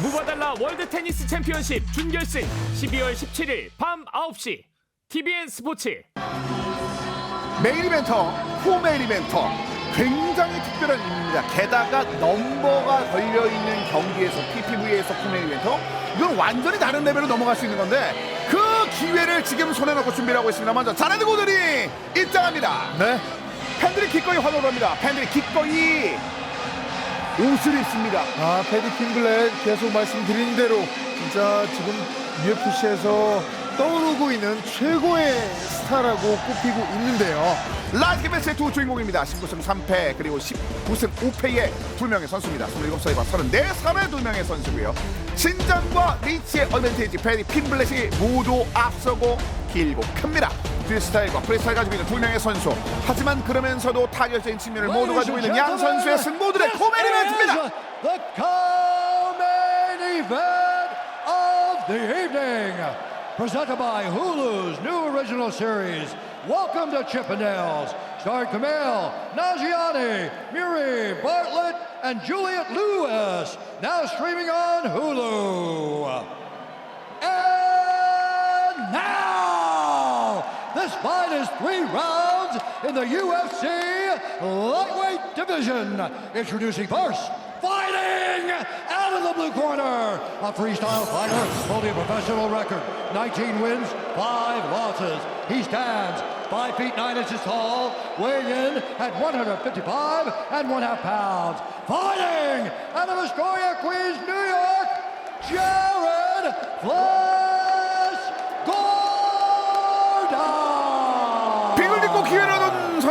무바달라 월드 테니스 챔피언십 준결승 12월 17일 밤 9시 TBN 스포츠 메인 이벤터, 포메인 이벤터 굉장히 특별한 일입니다. 게다가 넘버가 걸려 있는 경기에서 PPV에서 포메인 이벤터 이건 완전히 다른 레벨로 넘어갈 수 있는 건데 그 기회를 지금 손에 넣고 준비를 하고 있습니다. 먼저 자네드 고들이 입장합니다. 네. 팬들이 기꺼이 환호를 합니다. 팬들이 기꺼이 옷을 입습니다. 아, 패디 킴블렛 계속 말씀드린 대로 진짜 지금 UFC에서 떠오르고 있는 최고의 스타라고 꼽히고 있는데요. 라이트 매스의 두 주인공입니다. 19승 3패 그리고 19승 5패의 두 명의 선수입니다. 27살과 34살의 두 명의 선수고요. 신장과 리치의 어드밴티지 패디 핀블렛이 모두 앞서고 길고 큽니다. 프리스타일과 프리스타일 가지고 있는 두 명의 선수. 하지만 그러면서도 타결적인 측면을 모두 가지고 있는 양 선수의 승부들의 코멘 이벤트입니다. The co-main event of the evening, presented by Hulu's new original series, Welcome to Chippendales, starring Camille, Nagiani, Miri, Bartlett, and Juliet Lewis, now streaming on Hulu. Fight three rounds in the UFC lightweight division. Introducing first, fighting out of the blue corner, a freestyle fighter holding a professional record, 19 wins, 5 losses. He stands 5 feet 9 inches tall, weighing in at 155 and 1 half pounds. Fighting out of Astoria, Queens, New York, Jared Flash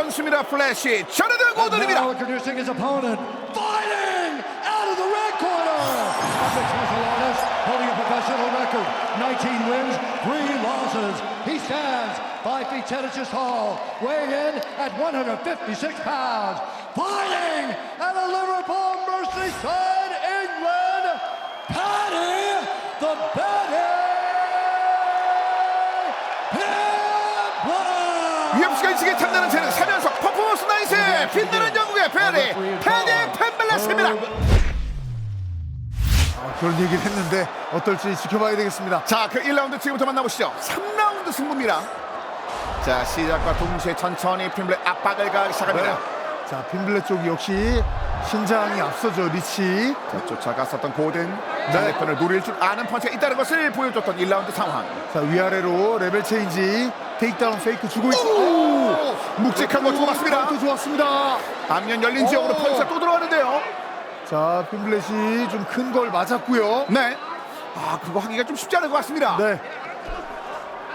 선수입니다. 플래시 저르드 Now 고든입니다. introducing his opponent, fighting out of the red corner. A mixed martial artist holding a professional record, 19 wins, 3 losses. He stands 5 feet 10 inches tall, weighing in at 156 pounds. Fighting out of Liverpool, Merseyside, England, Paddy the Betty UFC가 이치게 탐나는 재능 사면석 퍼포먼스 나이스 빛나는 영국의 패디 패디 펜블레스입니다. 아, 그런 얘기를 했는데 어떨지 지켜봐야 되겠습니다. 자, 그 1라운드 지금부터 만나보시죠. 3라운드 승부입니다. 자, 시작과 동시에 천천히 핀블렛 압박을 가하기 시작합니다. 네. 자, 핀블렛 쪽 역시 신장이 앞서죠, 리치. 자, 쫓아갔었던 고든 상대편을 노릴 줄 아는 펀치가 있다는 것을 보여줬던 1라운드 상황. 자, 위아래로 레벨 체인지, 테이크다운 페이크 주고 있고. 오! 묵직한 거 주고 맞습니다. 또 좋았습니다. 앞면 열린 지역으로 오! 펀치가 또 들어가는데요. 자, 핀블렛이 좀 큰 걸 맞았고요. 네. 아, 그거 하기가 좀 쉽지 않을 것 같습니다. 네.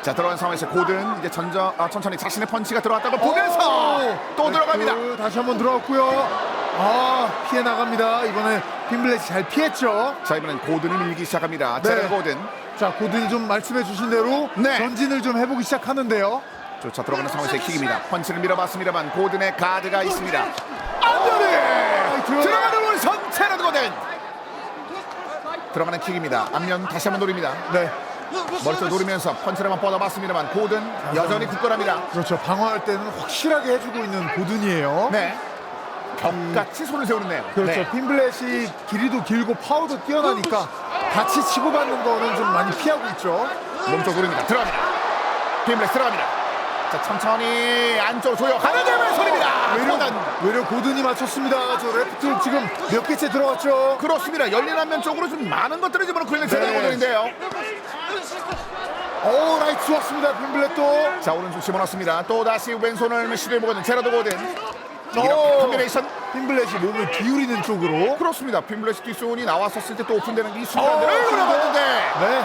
자, 들어간 상황에서 고든 이제 전저, 아, 천천히 자신의 펀치가 들어왔다고 보면서 오! 또 들어갑니다. 그, 다시 한번 들어갔고요. 아, 피해 나갑니다. 이번에 핀블렛이 잘 피했죠. 자, 이번엔 고든이 밀기 시작합니다. 네. 제레 고든. 자, 고든이 좀 말씀해 주신 대로 네. 전진을 좀 해보기 시작하는데요. 쫓아 들어가는 상황에서의 킥입니다. 펀치를 밀어봤습니다만 고든의 가드가 있습니다. 앞면에 들어가- 들어가는 원선 체르드 고든. 들어가는 킥입니다. 앞면 다시 한번 노립니다. 네. 멀쩡 노리면서 펀치를 한번 뻗어봤습니다만 고든 여전히 굳건합니다. 그렇죠. 방어할 때는 확실하게 해주고 있는 고든이에요. 네. 벽같이 손을 세우는네요. 그렇죠. 네. 핀블렛이 길이도 길고 파워도 뛰어나니까 같이 치고받는 거는 좀 많이 피하고 있죠. 몸쪽 노립니다. 들어갑니다. 빔블레스 들어갑니다. 자 천천히 안쪽으로 조여 가는 데만 소리입니다. 외려. 외려 고든이 맞췄습니다. 저 레프트 지금 몇 개째 들어갔죠. 그렇습니다. 열린 앞면 쪽으로 좀 많은 것들을 집어넣고 있는 네. 제레 고든인데요. 오, 라이트 좋았습니다. 핀블렛도. 자 오른손 집어넣습니다. 또 다시 왼손을 시도해보거든 제라도 고든. 오. 이렇게 콤비네이션 핀블렛이 몸을 기울이는 쪽으로. 그렇습니다. 핀블레스 뒷손이 나왔었을 때 또 오픈되는 이 순간들을 어, 노려봤는데 네.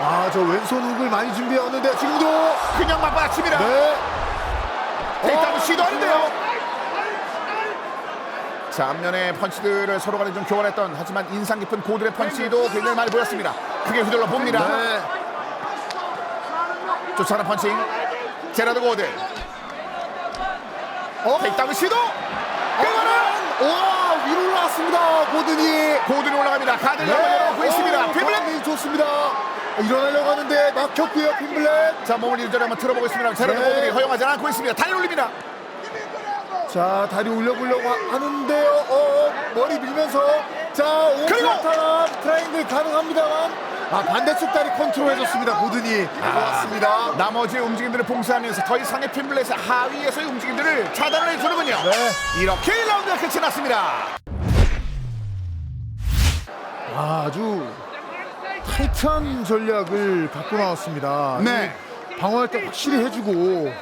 아, 저 왼손 훅을 많이 준비해왔는데 지금도. 그냥 맞받아칩니다. 네. 테이크다운 어, 시도하는데요. 자 앞면에 펀치들을 서로 간에 좀 교환했던 하지만 인상 깊은 고들의 펀치도 굉장히 많이 보였습니다. 크게 휘둘러 봅니다. 네. 쫓아가는 펀칭 제라드 고든 어? 테이크다운 시도 그거는 와, 위로 올라왔습니다. 고든이. 고든이 올라갑니다. 가드를 한번 열어놓고 있습니다. 핀블렛 핀블렛 좋습니다. 일어나려고 하는데 막혔고요, 핀블렛. 자 몸을 일전에 한번 틀어보겠습니다. 제라드 네. 고든이 허용하지 않고 있습니다. 다리 올립니다. 자, 다리 올려보려고 하- 하는데요. 어, 머리 밀면서 자, 그리고! 오프라탑 트라이앵글 가능합니다만 아, 반대쪽 다리 컨트롤 해줬습니다. 고든이 좋았습니다. 나머지 움직임들을 봉쇄하면서 더 이상의 핀블렛의 하위에서의 움직임들을 차단을 해주는군요. 네. 이렇게 1라운드가 끝이 났습니다. 아, 아주 타이트한 전략을 갖고 나왔습니다. 네. 방어할 때 확실히 해주고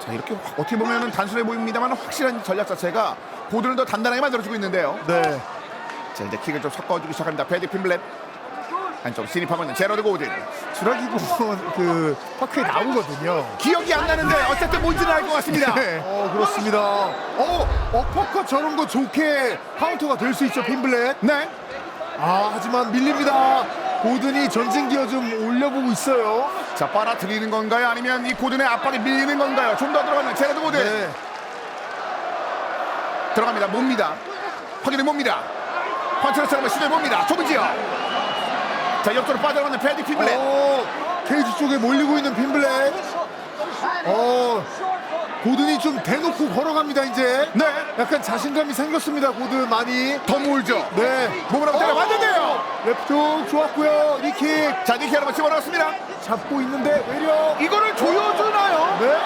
자 이렇게 확- 어떻게 보면 단순해 보입니다만 확실한 전략 자체가 고드를 더 단단하게 만들어주고 있는데요. 네. 자 이제 킥을 좀 섞어주기 시작합니다. 패디 핀블렛 안쪽 진입하고 있는 제러드 고든 주라기고 그 파크에 나오거든요. 기억이 안 나는데 어쨌든 뭔지는 알 것 같습니다. 네. 어, 그렇습니다. 어, 어퍼컷 저런 거 좋게 카운터가 될 수 있죠, 핀블렛. 네. 아, 하지만 밀립니다. 고든이 전진 기어 좀 올려보고 있어요. 자 빨아들이는 건가요? 아니면 이 고든의 압박에 밀리는 건가요? 좀 더 들어가는 제러드 고든 네. 들어갑니다. 봅니다. 확인해 봅니다. 펀치를 쓰는 시도해 봅니다. 좁은 지역. 자 옆으로 빠져나가는 패디 핀블렛. 어, 케이지 쪽에 몰리고 있는 핀블렛. 어, 고든이 좀 대놓고 걸어갑니다, 이제. 네. 약간 자신감이 생겼습니다, 고든 많이. 더 몰죠. 네. 몸을 한번 때려 맞는데요. 랩툭 좋았고요. 리킥 자 니키 한번 집어넣었습니다. 잡고 있는데 외려. 이거를 조여주나요? 네.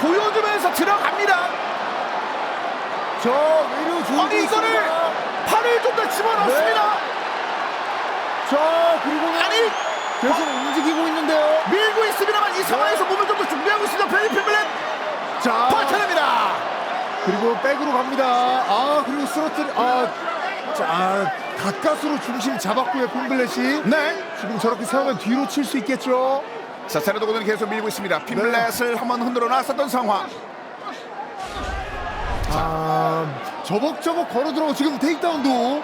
조여주면서 들어갑니다. 저 외려 좋은 아니 이거를 팔을 좀 더 집어넣습니다. 자 그리고는 아니 계속 움직이고 있는데요. 밀고 있습니다만 이 상황에서 몸을 좀 더 준비하고 있습니다. 패디 핀블렛 자 버텨냅니다. 그리고 백으로 갑니다. 아 그리고 스로틀 아자 가까스로 중심 잡았고요 핀블렛이. 네. 지금 저렇게 세우면 뒤로 칠 수 있겠죠. 자 세르도 고든 계속 밀고 있습니다. 핀블렛을 한번 흔들어 놨었던 상황. 아 저벅저벅 걸어 들어가 지금 테이크다운도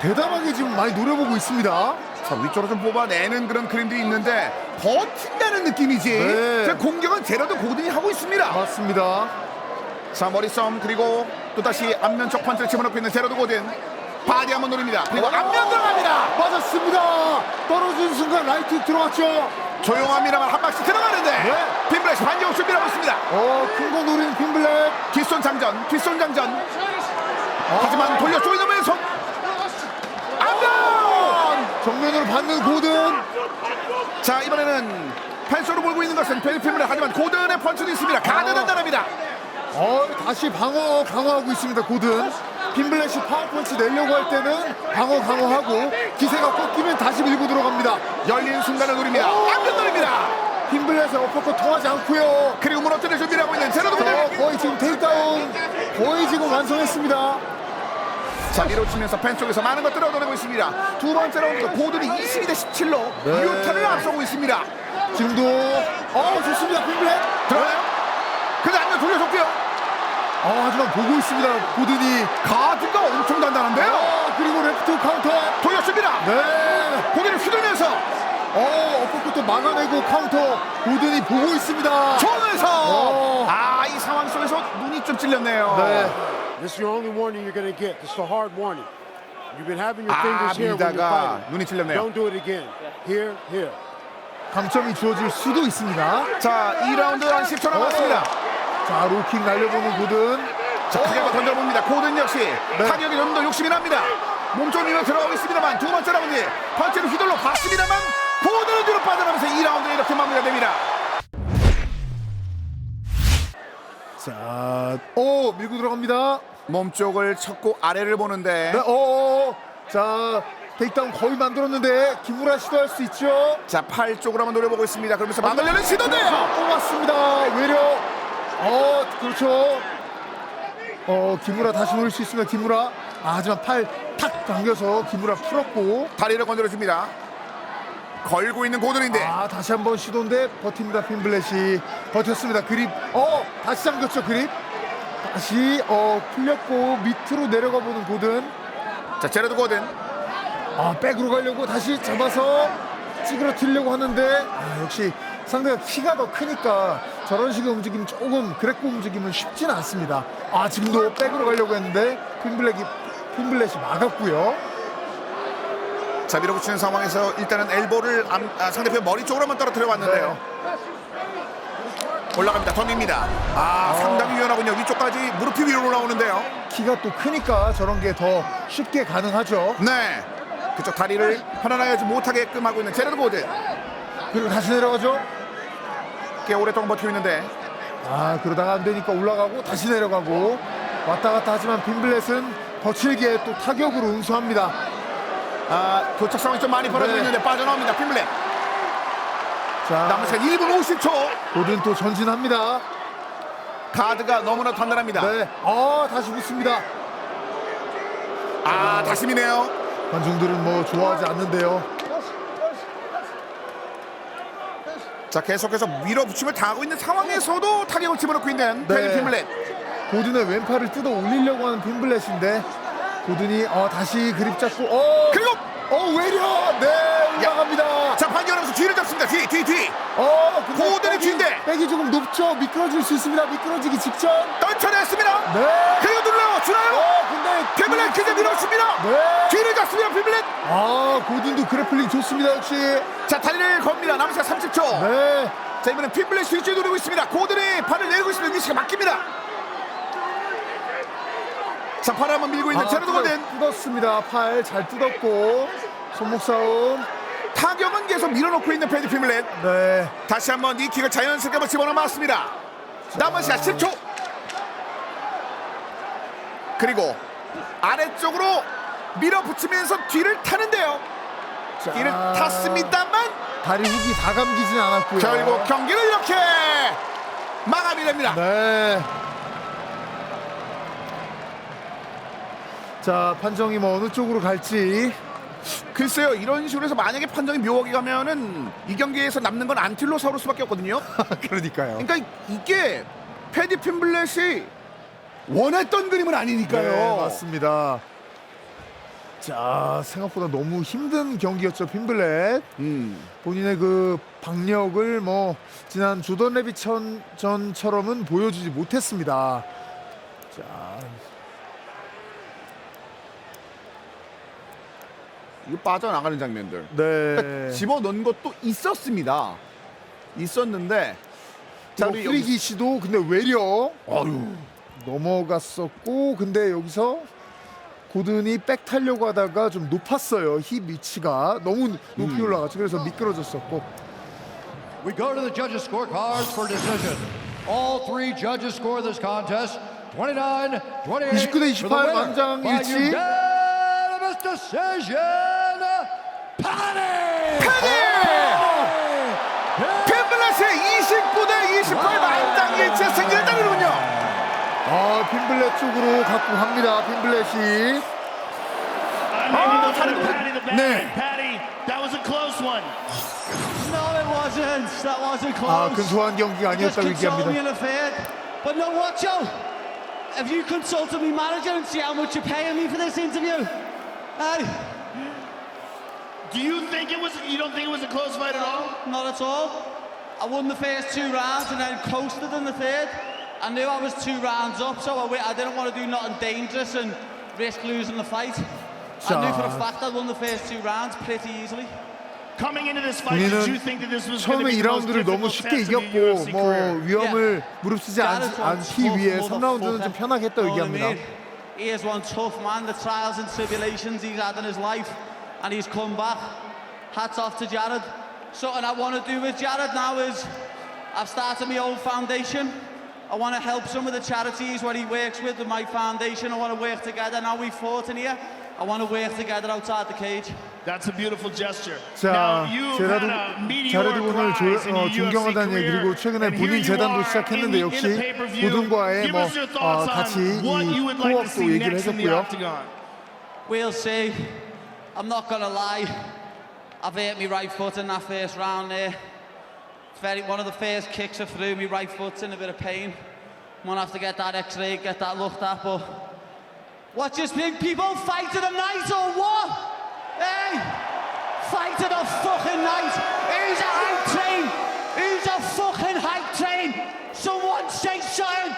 대담하게 지금 많이 노려보고 있습니다. 자 위쪽으로 좀 뽑아내는 그런 그림도 있는데 버틴다는 느낌이지. 네. 자, 공격은 제라도 고든이 하고 있습니다. 맞습니다. 자 머리썸 그리고 또 다시 앞면 쪽 펀치를 집어넣고 있는 제라도 고든 바디 한번 노립니다. 그리고 앞면 들어갑니다. 맞았습니다. 떨어진 순간 라이트 들어갔죠. 조용합니다만 한 방씩 들어가는데 네. 핀블렛이 반격 준비하고 있습니다. 어, 큰 거 노린 핀블렛. 뒷손 장전, 뒷손 장전. 하지만 돌려 쪼이는 왼손. 앞면. 정면으로 받는 고든. 자 이번에는 펜서로 몰고 있는 것은 펜피블렛 하지만 고든의 펀치도 있습니다. 가드 단단합니다. 어, 다시 방어 강화하고 있습니다. 고든. 핀블렛이 파워펀치 내려고 할 때는 방어 강화하고 기세가 꺾이면 다시 밀고 들어갑니다. 열린 순간을 노립니다. 앞면 노립니다. 핀블렛의 어퍼컷 통하지 않고요. 그리고 무너뜨릴 준비를 하고 있는 제로도 저 고든. 거의 지금 테이크다운 거의 지금 완성했습니다. 자 밀어치면서 펜 쪽에서 많은 것들을 얻어내고 있습니다. 두 번째 라운드 고든이 22대 17로 네. 유타를 앞서고 있습니다. 지금도 어 좋습니다 핀블렛. 들어가요? 근데 앞면 돌려줬고요. 어 하지만 보고 있습니다 고든이. 가드가 엄청 단단한데요. 어 그리고 레프트 카운터. 돌렸습니다. 네. 고개를 휘둘면서 어 어퍼컷도 막아내고 카운터 고든이 보고 있습니다. 총에서 어. 아이 상황 속에서 눈이 좀 찔렸네요. 네. This is your only warning you're going to get. This is a hard warning. You've been having your 아 fingers here when you're 밀다가 fighting. 눈이 찔렸네요. Don't do it again. Here, here. 감점이 주어질 수도 있습니다. 자 2라운드 한 10초 남았습니다. 자 로킹 날려보는 고든. 자 크게 한번 던져봅니다. 고든 역시 타격이 좀 더 욕심이 납니다. 몸쪽 위로 들어가고 있습니다만 두 번째 라운드 펀치를 휘둘러 봤습니다만 고든은 뒤로 빠져나면서 2라운드 이렇게 마무리가 됩니다. 자, 오 밀고 들어갑니다. 몸쪽을 쳤고 아래를 보는데 네, 오, 자 테이크다운 거의 만들었는데 김우라 시도할 수 있죠. 자 팔 쪽으로 한번 노려보고 있습니다. 그러면서 막으려는 시도인데요. 뽑았습니다. 외려. 어, 그렇죠. 어, 김우라 다시 노릴 수 있습니다. 김우라. 아, 하지만 팔 탁 당겨서 김우라 풀었고. 다리를 건드려줍니다. 걸고 있는 고든인데 아, 다시 한번 시도인데 버팁니다. 핀블렛이 버텼습니다. 그립. 어, 다시 잠겼죠. 그립. 다시 어 풀렸고 밑으로 내려가 보는 고든. 자 제레드 고든 아, 백으로 가려고 다시 잡아서 찌그러뜨리려고 하는데 아, 역시 상대가 키가 더 크니까 저런 식의 움직임 조금 그랬고 움직임은 쉽지는 않습니다. 아 지금도 백으로 가려고 했는데 핀블랙이 핀블렛이 막았고요. 자 밀어붙이는 상황에서 일단은 엘보를 암- 아, 상대편 머리 쪽으로 한번 떨어뜨려 왔는데요. 올라갑니다. 덤입니다. 아, 상당히 유연하군요. 위쪽까지 무릎이 위로 올라오는데요. 키가 또 크니까 저런 게 더 쉽게 가능하죠. 네. 그쪽 다리를 편안하게 못하게끔 하고 있는 제레드 고든. 그리고 다시 내려가죠. 꽤 오랫동안 버티고 있는데 아 그러다가 안 되니까 올라가고 다시 내려가고 왔다 갔다 하지만 빈블렛은 거칠게 또 타격으로 응수합니다. 아, 도착 상황이 좀 많이 벌어지고 네. 있는데 빠져나옵니다. 핀블렛. 자 남은 시간 1분 50초. 고든 또 전진합니다. 가드가 너무나 단단합니다. 네, 아 다시 붙습니다. 아, 다시 미네요. 관중들은 뭐 좋아하지 않는데요. 자, 계속해서 밀어붙임을 당하고 있는 상황에서도 타격을 집어넣고 있는 네. 페리 핀블렛. 고든의 왼팔을 뜯어 올리려고 하는 빈블렛인데 고든이 어, 다시 그립 잡고 어 그리고 어 외려 네 올라갑니다. 자, 반격하면서 뒤를 잡습니다. 뒤, 뒤, 뒤. 어 근데 고든의 백이- 뒤인데. 백이 조금 높죠. 미끄러질 수 있습니다. 미끄러지기 직전. 떨쳐냈습니다. 네. 그리고 눌러요. 주나요? 어 근데 핀블렛 그대 밀어줍니다. 네. 뒤를 잡습니다. 핀블렛. 아 고든도 그래플링 좋습니다 역시. 자, 다리를 겁니다. 남은 시간 30초. 네. 자, 이번엔 핀블렛 위주에 노리고 있습니다. 고든이 팔을 내리고 있습니다. 위치가 막힙니다. 자, 팔을 한번 밀고 있는 아, 제레드 뜯어- 고든. 뜯었습니다. 팔 잘 뜯었고 손목 싸움. 타격은 계속 밀어놓고 있는 페리 핀블렛. 네. 다시 한번 이 킥을 자연스럽게 한번 집어넣어 맞습니다. 남은 시간 10초. 그리고 아래쪽으로 밀어붙이면서 뒤를 타는데요. 자, 뒤를 탔습니다만 다리 훅이 다 감기진 않았고요. 결국 경기를 이렇게 마감이 됩니다. 네. 자 판정이 뭐 어느 쪽으로 갈지 글쎄요 이런 식으로 해서 만약에 판정이 묘하게 가면은 이 경기에서 남는 건 안틸로 사우루스밖에 없거든요. 그러니까요. 그러니까 이게 패디 핀블렛이 원했던 그림은 아니니까요. 네, 맞습니다. 자 생각보다 너무 힘든 경기였죠 핀블렛 음. 본인의 그 박력을 뭐 지난 조던 레비 전처럼은 보여주지 못했습니다. 자 이거 빠져나가는 장면들. 네. 집어 넣은 것도 있었습니다. 있었는데 자, 우리 프리기 씨도 근데 외려 아유 넘어갔었고 근데 여기서 고든이 백 타려고 하다가 좀 높았어요 힙 위치가 너무 높이 올라갔죠 그래서 미끄러졌었고 We go to the judges' scorecards for decision. All three judges score this contest 29 28. 29대 28 만장일치. Unanimous decision. Patty! 핀블렛의 29대 28 만장일치 승리를 따르는군요. 아 핀블렛 쪽으로 갖고 갑니다 핀블렛이 아, 다른 네. Patty, that was a close one. No, it wasn't. That wasn't 아 close. 근소한 경기가 아니었다고 얘기합니다. But no, what, Joe? Have you consulted me manager and see how much you're paying me for this interview? Uh, you think it was? You don't think it was a close fight at all? not at all. I won the first two rounds and then coasted in the third. I knew I was two rounds up, so I, wi- I didn't want to do nothing dangerous and risk losing the fight. I knew for a 자. fact I'd won the first two rounds pretty easily. Coming into this fight, did you 본인은 think that this was going to 처음에 be the most 2라운드를 너무 difficult 쉽게 test of your 이겼고 UFC 뭐 career? 위험을 무릅쓰지 않, 않기 위해 3라운드는 좀 편하게 했다고 Know what I 얘기합니다 mean? He is one tough man, the trials and tribulations he's had in his life, and he's come back. Hats off to Jared. Something I want to do with Jared now is I've started my own foundation. I want to help some of the charities where he works with, with my foundation. I want to work together. Now we fought in here. I want to work together outside the cage. That's a beautiful gesture. 자, now, you've had a 제라드, meteoric 제라드군을 조, rise in 어, your UFC 존경하다는 얘기 career, 그리고 최근에 and here 본인 you 재단도 are 시작했는데 in the- in 역시 the pay-per-view. 고든과의 Give 뭐 us your 어, thoughts 같이 on what you 이 would like to 코업도 see 얘기를 next in the 해줬고요 octagon. We'll see. I'm not gonna lie. I've hurt me right foot in that first round there. Very one of the first kicks I threw. Me right foot's in a bit of pain. I'm gonna have to get that X-ray, get that looked at. But what just think people fight of the night or what? Hey, fight of the fucking night. Who's a hype train? Who's a fucking hype train? Someone say something.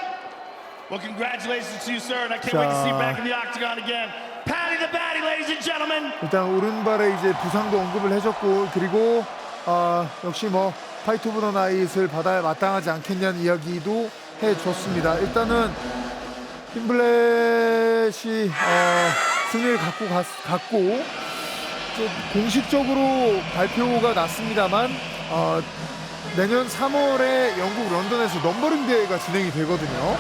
Well, congratulations to you, sir, and I can't wait to see you back in the octagon again. 일단 오른발에 이제 부상도 언급을 해줬고 그리고 아, 역시 뭐 파이트 오브 더 나잇을 받아야 마땅하지 않겠냐는 이야기도 해줬습니다. 일단은 핀블렛이 어, 승리를 갖고 갔, 이제 공식적으로 발표가 났습니다만 어, 내년 3월에 영국 런던에서 넘버링 대회가 진행이 되거든요.